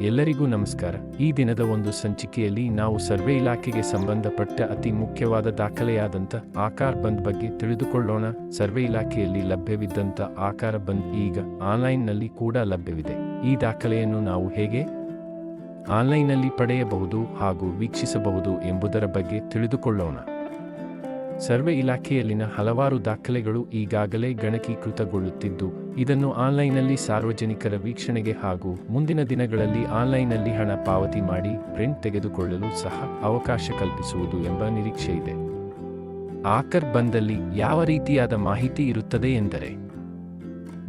ಎಲ್ಲರಿಗೂ ನಮಸ್ಕಾರ. ಈ ದಿನದ ಒಂದು ಸಂಚಿಕೆಯಲ್ಲಿ ನಾವು ಸರ್ವೆ ಇಲಾಖೆಗೆ ಸಂಬಂಧಪಟ್ಟ ಅತಿ ಮುಖ್ಯವಾದ ದಾಖಲೆಯಾದಂಥ ಆಕಾರ ಬಂದ್ ಬಗ್ಗೆ ತಿಳಿದುಕೊಳ್ಳೋಣ. ಸರ್ವೆ ಇಲಾಖೆಯಲ್ಲಿ ಲಭ್ಯವಿದ್ದಂಥ ಆಕಾರ ಬಂದ್ ಈಗ ಆನ್ಲೈನ್ನಲ್ಲಿ ಕೂಡ ಲಭ್ಯವಿದೆ. ಈ ದಾಖಲೆಯನ್ನು ನಾವು ಹೇಗೆ ಆನ್ಲೈನ್ನಲ್ಲಿ ಪಡೆಯಬಹುದು ಹಾಗೂ ವೀಕ್ಷಿಸಬಹುದು ಎಂಬುದರ ಬಗ್ಗೆ ತಿಳಿದುಕೊಳ್ಳೋಣ. ಸರ್ವೆ ಇಲಾಖೆಯಲ್ಲಿನ ಹಲವಾರು ದಾಖಲೆಗಳು ಈಗಾಗಲೇ ಗಣಕೀಕೃತಗೊಳ್ಳುತ್ತಿದ್ದು ಇದನ್ನು ಆನ್ಲೈನ್ನಲ್ಲಿ ಸಾರ್ವಜನಿಕರ ವೀಕ್ಷಣೆಗೆ ಹಾಗೂ ಮುಂದಿನ ದಿನಗಳಲ್ಲಿ ಆನ್ಲೈನ್ನಲ್ಲಿ ಹಣ ಪಾವತಿ ಮಾಡಿ ಪ್ರಿಂಟ್ ತೆಗೆದುಕೊಳ್ಳಲು ಸಹ ಅವಕಾಶ ಕಲ್ಪಿಸುವುದು ಎಂಬ ನಿರೀಕ್ಷೆ ಇದೆ ಆಕರ್ ಬಂದಲ್ಲಿ ಯಾವ ರೀತಿಯಾದ ಮಾಹಿತಿ ಇರುತ್ತದೆ ಎಂದರೆ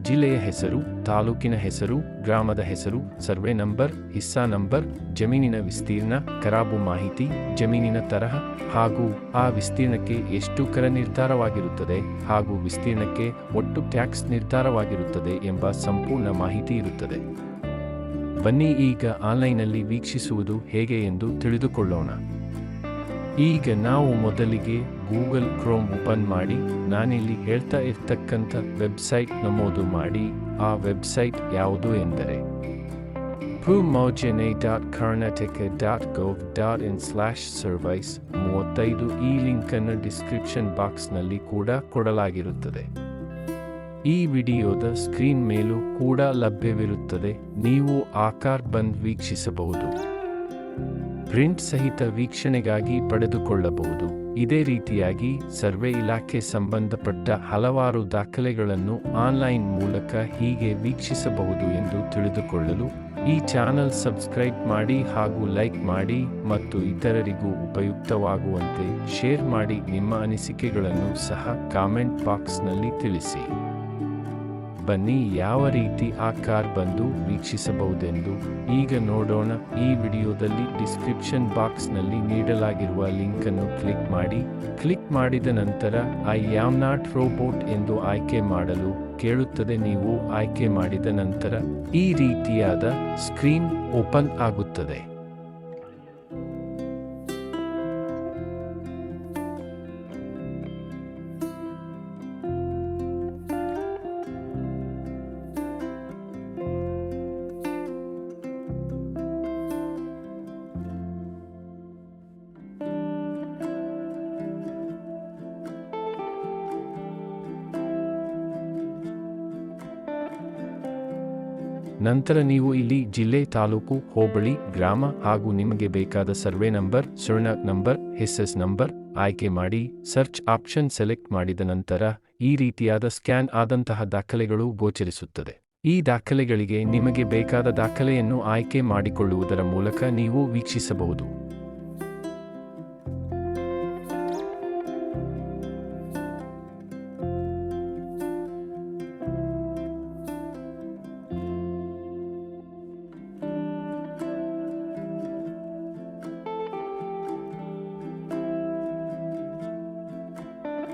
ಜಿಲ್ಲೆಯ ಹೆಸರು, ತಾಲೂಕಿನ ಹೆಸರು, ಗ್ರಾಮದ ಹೆಸರು, ಸರ್ವೆ ನಂಬರ್, ಹಿಸ್ಸಾ ನಂಬರ್, ಜಮೀನಿನ ವಿಸ್ತೀರ್ಣ, ಕರಾಬು ಮಾಹಿತಿ, ಜಮೀನಿನ ತರಹ ಹಾಗೂ ಆ ವಿಸ್ತೀರ್ಣಕ್ಕೆ ಎಷ್ಟು ಕರ ನಿರ್ಧಾರವಾಗಿರುತ್ತದೆ ಹಾಗೂ ವಿಸ್ತೀರ್ಣಕ್ಕೆ ಒಟ್ಟು ಟ್ಯಾಕ್ಸ್ ನಿರ್ಧಾರವಾಗಿರುತ್ತದೆ ಎಂಬ ಸಂಪೂರ್ಣ ಮಾಹಿತಿ ಇರುತ್ತದೆ. ಬನ್ನಿ ಈಗ ಆನ್ಲೈನ್ನಲ್ಲಿ ವೀಕ್ಷಿಸುವುದು ಹೇಗೆ ಎಂದು ತಿಳಿದುಕೊಳ್ಳೋಣ. ಈಗ ನಾವು ಮೊದಲಿಗೆ ಗೂಗಲ್ ಕ್ರೋಮ್ ಓಪನ್ ಮಾಡಿ, ನಾನಿಲ್ಲಿ ಹೇಳ್ತಾ ಇರ್ತಕ್ಕಂಥ ವೆಬ್ಸೈಟ್ ನಮೂದು ಮಾಡಿ, ಆ ವೆಬ್ಸೈಟ್ ಯಾವುದು ಎಂದರೆ ಭೂಮೌಜನೆ dot Karnataka dot gov dot in slash service ಮೂವತ್ತೈದು ಈ ಲಿಂಕನ್ನು ಡಿಸ್ಕ್ರಿಪ್ಷನ್ ಬಾಕ್ಸ್ನಲ್ಲಿ ಕೂಡ ಕೊಡಲಾಗಿರುತ್ತದೆ. ಈ ವಿಡಿಯೋದ ಸ್ಕ್ರೀನ್ ಮೇಲೂ ಕೂಡ ಲಭ್ಯವಿರುತ್ತದೆ. ನೀವು ಆಕಾರ್ ಬಂದ್ ವೀಕ್ಷಿಸಬಹುದು. ಪ್ರಿಂಟ್ ಸಹಿತ ವೀಕ್ಷಣೆಗಾಗಿ ಪಡೆದುಕೊಳ್ಳಬಹುದು. ಇದೇ ರೀತಿಯಾಗಿ ಸರ್ವೆ ಇಲಾಖೆ ಸಂಬಂಧಪಟ್ಟ ಹಲವಾರು ದಾಖಲೆಗಳನ್ನು ಆನ್ಲೈನ್ ಮೂಲಕ ಹೀಗೆ ವೀಕ್ಷಿಸಬಹುದು ಎಂದು ತಿಳಿದುಕೊಳ್ಳಲು ಈ ಚಾನಲ್ ಸಬ್ಸ್ಕ್ರೈಬ್ ಮಾಡಿ ಹಾಗೂ ಲೈಕ್ ಮಾಡಿ ಮತ್ತು ಇತರರಿಗೂ ಉಪಯುಕ್ತವಾಗುವಂತೆ ಶೇರ್ ಮಾಡಿ ನಿಮ್ಮ ಅನಿಸಿಕೆಗಳನ್ನು ಸಹ ಕಾಮೆಂಟ್ ಬಾಕ್ಸ್ನಲ್ಲಿ ತಿಳಿಸಿ. ಬನ್ನಿ ಯಾವ ರೀತಿ ಆ ಕಾರ್ ಬಂದು ವೀಕ್ಷಿಸಬಹುದೆಂದು ಈಗ ನೋಡೋಣ. ಈ ವಿಡಿಯೋದಲ್ಲಿ ಡಿಸ್ಕ್ರಿಪ್ಷನ್ ಬಾಕ್ಸ್ನಲ್ಲಿ ನೀಡಲಾಗಿರುವ ಲಿಂಕ್ ಅನ್ನು ಕ್ಲಿಕ್ ಮಾಡಿ. ಕ್ಲಿಕ್ ಮಾಡಿದ ನಂತರ, ಐ ಆಮ್ ನಾಟ್ ರೋಬೋಟ್ ಎಂದು ಆಯ್ಕೆ ಮಾಡಲು ಕೇಳುತ್ತದೆ. ನೀವು ಆಯ್ಕೆ ಮಾಡಿದ ನಂತರ ಈ ರೀತಿಯಾದ ಸ್ಕ್ರೀನ್ ಓಪನ್ ಆಗುತ್ತದೆ. ನಂತರ ನೀವು ಇಲ್ಲಿ ಜಿಲ್ಲೆ, ತಾಲೂಕು, ಹೋಬಳಿ, ಗ್ರಾಮ ಹಾಗೂ ನಿಮಗೆ ಬೇಕಾದ ಸರ್ವೆ ನಂಬರ್, ಸುರ್ಣ ನಂಬರ್ ಹೆಸಸ್ ನಂಬರ್ ಆಯ್ಕೆ ಮಾಡಿ ಸರ್ಚ್ ಆಪ್ಷನ್ ಸೆಲೆಕ್ಟ್ ಮಾಡಿದ ನಂತರ ಈ ರೀತಿಯಾದ ಸ್ಕ್ಯಾನ್ ಆದಂತಹ ದಾಖಲೆಗಳು ಗೋಚರಿಸುತ್ತದೆ. ಈ ದಾಖಲೆಗಳಿಗೆ ನಿಮಗೆ ಬೇಕಾದ ದಾಖಲೆಯನ್ನು ಆಯ್ಕೆ ಮಾಡಿಕೊಳ್ಳುವುದರ ಮೂಲಕ ನೀವು ವೀಕ್ಷಿಸಬಹುದು.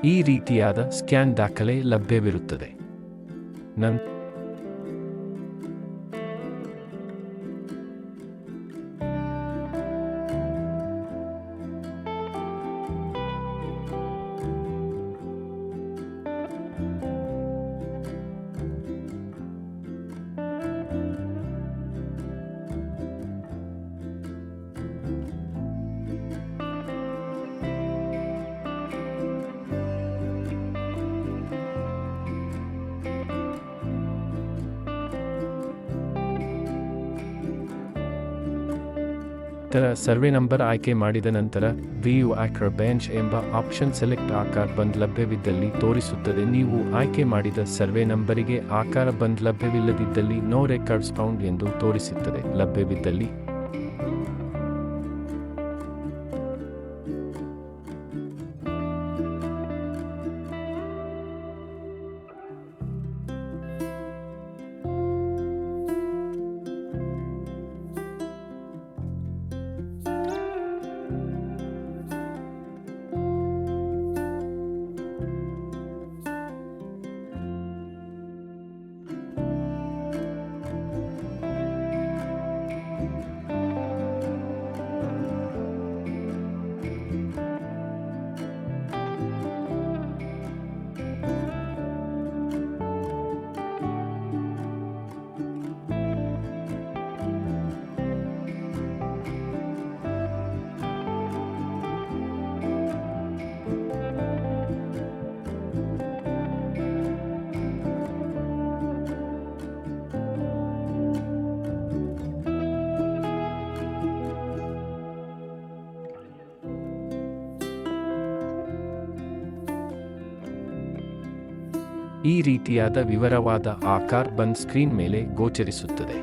ಈ ರೀತಿಯಾದ ಸ್ಕ್ಯಾನ್ ದಾಖಲೆ ಲಭ್ಯವಿರುತ್ತದೆ. ನನ್ ನಂತರ ಸರ್ವೆ ನಂಬರ್ ಆಯ್ಕೆ ಮಾಡಿದ ನಂತರ ವಿಯು ಆಕ್ರ ಬೆಂಚ್ ಎಂಬ ಆಪ್ಷನ್ ಸೆಲೆಕ್ಟ್ ಆಕಾರ ಬಂದ್ ಲಭ್ಯವಿದ್ದಲ್ಲಿ ತೋರಿಸುತ್ತದೆ. ನೀವು ಆಯ್ಕೆ ಮಾಡಿದ ಸರ್ವೆ ನಂಬರಿಗೆ ಆಕಾರ ಬಂದ್ ಲಭ್ಯವಿಲ್ಲದಿದ್ದಲ್ಲಿ ನೋ ರೆಕಾರ್ಡ್ಸ್ ಫೌಂಡ್ ಎಂದು ತೋರಿಸುತ್ತದೆ. ಲಭ್ಯವಿದ್ದಲ್ಲಿ ಈ ರೀತಿಯಾದ ವಿವರವಾದ ಆ ಕಾರ್ಬನ್ ಸ್ಕ್ರೀನ್ ಮೇಲೆ ಗೋಚರಿಸುತ್ತದೆ.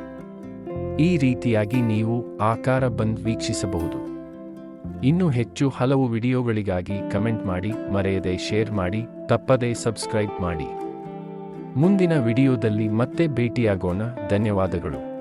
ಈ ರೀತಿಯಾಗಿ ನೀವು ಆಕಾರ ಬಂದ್ ವೀಕ್ಷಿಸಬಹುದು. ಇನ್ನೂ ಹೆಚ್ಚು ಹಲವು ವಿಡಿಯೋಗಳಿಗಾಗಿ ಕಮೆಂಟ್ ಮಾಡಿ, ಮರೆಯದೆ ಶೇರ್ ಮಾಡಿ, ತಪ್ಪದೆ ಸಬ್ಸ್ಕ್ರೈಬ್ ಮಾಡಿ. ಮುಂದಿನ ವಿಡಿಯೋದಲ್ಲಿ ಮತ್ತೆ ಭೇಟಿಯಾಗೋಣ. ಧನ್ಯವಾದಗಳು.